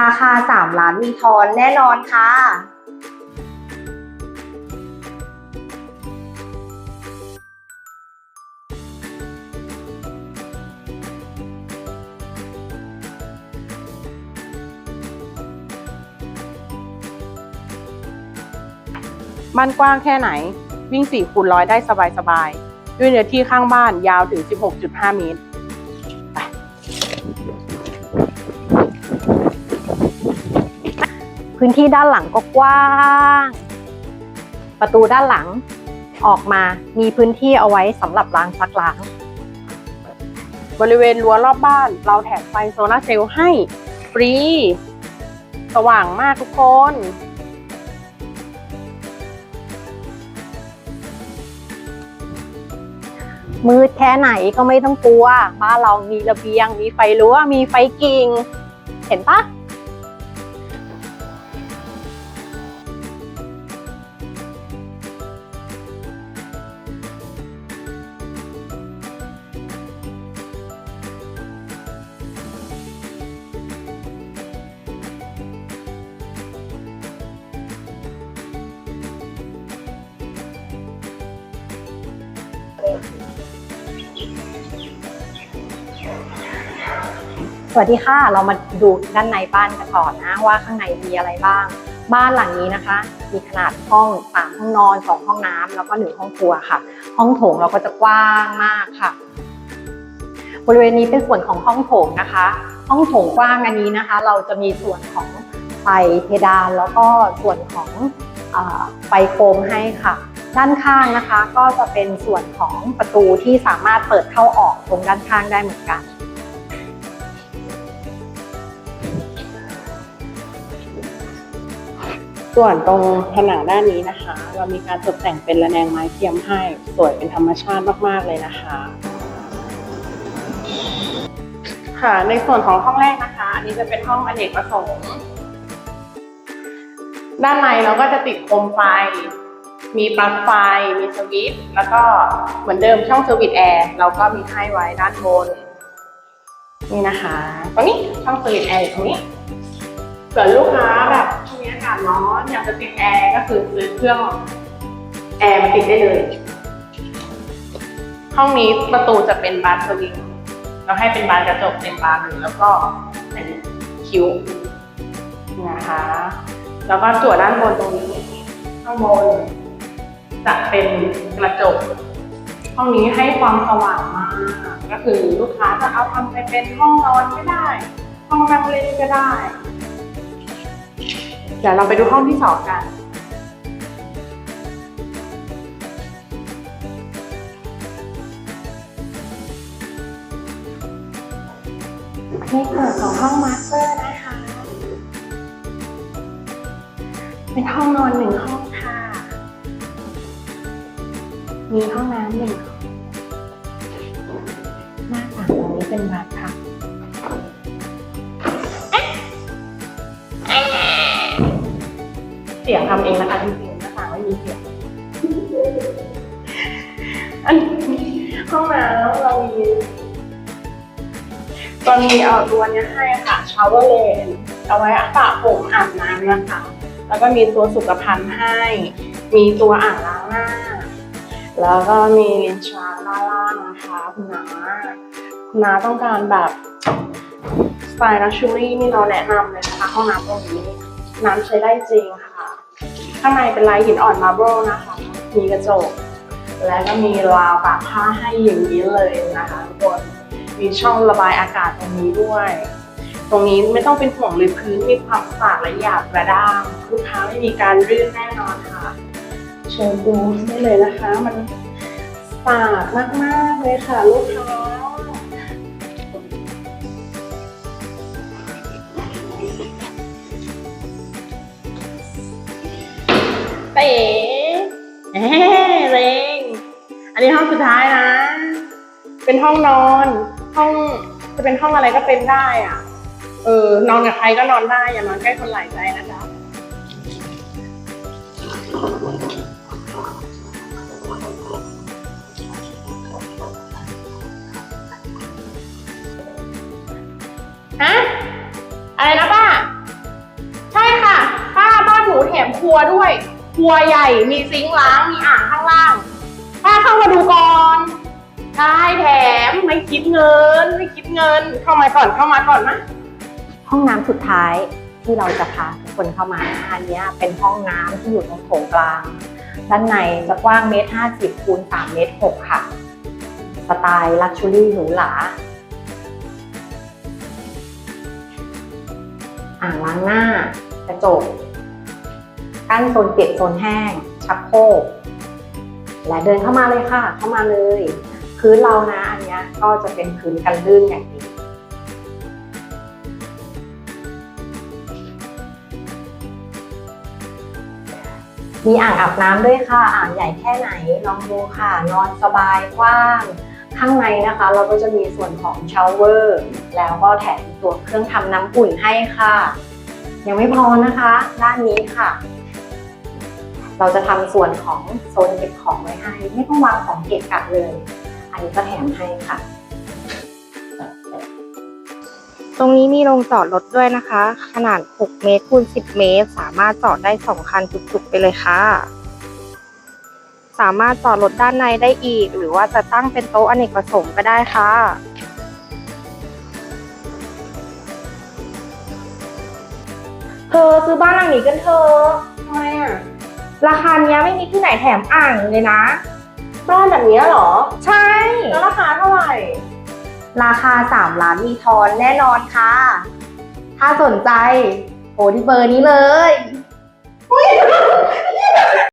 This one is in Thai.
ราคา 3 ล้านมีทอนแน่นอนค่ะบ้านกว้างแค่ไหน วิ่ง4คูณร้อยได้สบายๆ ด้วยเนื้อที่ข้างบ้านยาวถึง 16.5 เมตร พื้นที่ด้านหลังก็กว้าง ประตูด้านหลังออกมามีพื้นที่เอาไว้สำหรับล้างซักล้าง บริเวณรั้วรอบบ้าน เราแถมไฟโซลาร์เซลล์ให้ฟรี สว่างมากทุกคน มืดแค่ไหนก็ไม่ต้องกลัว บ้านเรามีระเบียง มีไฟรั้วมีไฟกิ่ง เห็นปะ สวัสดีค่ะ เรามาดูด้านในบ้านกันก่อนนะว่าข้างในมีอะไรบ้าง บ้านหลังนี้นะคะ มีขนาดห้องสามห้องนอนสองห้องน้ำแล้วก็หนึ่งห้องครัวค่ะ ห้องโถงเราก็จะกว้างมากค่ะ บริเวณนี้เป็นส่วนของห้องโถงนะคะ ห้องโถงกว้างอันนี้นะคะ เราจะมีส่วนของไฟเพดานแล้วก็ส่วนของอไฟโฟมให้ค่ะ ด้านข้างนะคะก็จะเป็นส่วนของประตูที่สามารถเปิดเข้าออกตรงด้านข้างได้เหมือนกัน ส่วนตรงผนังด้านนี้นะคะ เรามีการตกแต่งเป็นระแนงไม้เทียมให้ สวยเป็นธรรมชาติมากๆเลยนะคะค่ะในส่วนของห้องแรกนะคะ อันนี้จะเป็นห้องอเนกประสงค์ ด้านในเราก็จะติดโคมไฟ มีปลั๊กไฟ มีสวิตช์แล้วก็เหมือนเดิมช่องสวิตช์แอร์เราก็มีให้ไว้ด้านบน นี่นะคะ ตรงนี้ช่องสวิตช์แอร์อยู่ตรงนี้เกิดลูกค้าแบบากาศร้อนอยากจะติดแอร์ก็คือซื้อเครื่องแอร์มาติดได้เลย ห้องนี้ประตูจะเป็นบานสวิงเราให้เป็นบานกระจกเป็นบานหนึ่งแล้วก็เป็นคิ้วนะคะ แล้วก็ส่วนด้านบนตรงนี้ข้างบนจะเป็นกระจก ห้องนี้ให้ความสว่างมาก ก็คือลูกค้าจะเอาทำไปเป็นห้องนอนก็ได้ ห้องนั่งเล่นก็ได้ เดี๋ยวเราไปดูห้องที่สองกันในส่วนของห้องมาสเตอร์นะคะ เป็นห้องนอนหนึ่งห้องค่ะ มีห้องน้ำหนึ่งห้องหน้าต่างตรงนี้เป็นบาน เสียงทำเองนะคะจริงๆหน้าต่างไม่มีเสียงอันห้องน้ำเรามีตอนมีเอาตัวนี้ให้ค่ะชาวเวอร์เลนเอาไว้สระผมอาบน้ำนะคะ แล้วก็มีตัวสุขภัณฑ์ให้ มีตัวอ่างล้างหน้า แล้วก็มีลิ้นชักด้านล่างนะคะคุณน้าคุณน้าต้องการแบบสไตล์ลักชัวรี่นี่เราแนะนำเลยนะคะห้องน้ำตรงนี้น้ำใช้ได้จริงค่ะ ข้างในเป็นลายหินอ่อนมาร์เบิลนะคะ มีกระจก และก็มีราวตากผ้าให้อย่างนี้เลยนะคะทุกคน มีช่องระบายอากาศตรงนี้ด้วย ตรงนี้ไม่ต้องเป็นห่วงเลยพื้นมีความสะอาดและหยาบกระด้างลูกค้าไม่มีการรื่นแน่นอนค่ะ เชิญดูได้เลยนะคะ มันสะอาดมากๆเลยค่ะลูกค้า เต๋เอ้เรงอันนี้ห้องสุดท้ายนะ เป็นห้องนอน ห้องจะเป็นห้องอะไรก็เป็นได้อะ เออ นอนกับใครก็นอนได้ อย่านอนใกล้คนหลายใจนะจ๊ะฮะอะไรนะป้านูแถมครัวด้วย ครัวใหญ่มีซิงค์ล้างมีอ่างข้างล่างป้าเข้ามาดูก่อนได้แถมไม่คิดเงิน ไม่คิดเงิน เข้ามาก่อนเข้ามาก่อนนะห้องน้ำสุดท้ายที่เราจะพาทุกคนเข้ามาอันนี้เป็นห้องน้ำที่อยู่ตรงโถงกลาง ด้านในจะกว้างเมตรห้าสิบคูณสามเมตรหกค่ะ สไตล์ลักชูรี่หรูหราอ่างล้างหน้ากระจก กั้นโซนเปียกโซนแห้ง ชักโครกและเดินเข้ามาเลยค่ะ เข้ามาเลยพื้นเรานะอันนี้ก็จะเป็นพื้นกันลื่นอย่างดีมีอ่างอาบน้ำด้วยค่ะ อ่างใหญ่แค่ไหนลองดูค่ะ นอนสบายกว้าง ข้างในนะคะ เราก็จะมีส่วนของชาวเวอร์ แล้วก็แถมตัวเครื่องทำน้ำอุ่นให้ค่ะ ยังไม่พอนะคะ ด้านนี้ค่ะ เราจะทำส่วนของโซนเก็บของไว้ให้ ไม่ต้องวางของเกะกะเลย อันนี้ก็แถมให้ค่ะ ตรงนี้มีโรงจอดรถด้วยนะคะ ขนาด 6 เมตรคูณ 10 เมตร สามารถจอดได้ 2 คันจุกๆไปเลยค่ะ สามารถจอดรถด้านในได้อีก หรือว่าจะตั้งเป็นโต๊ะอเนกประสงค์ก็ได้ค่ะเธอซื้อบ้านหลังนี้กันเธอะทำไมอะ ราคาเนี้ยไม่มีที่ไหนแถมอ่างเลยนะ บ้านแบบนี้เหรอ ใช่ แล้วราคาเท่าไหร่ ราคา 3 ล้านมีทอนแน่นอนค่ะ ถ้าสนใจโทรที่เบอร์นี้เลย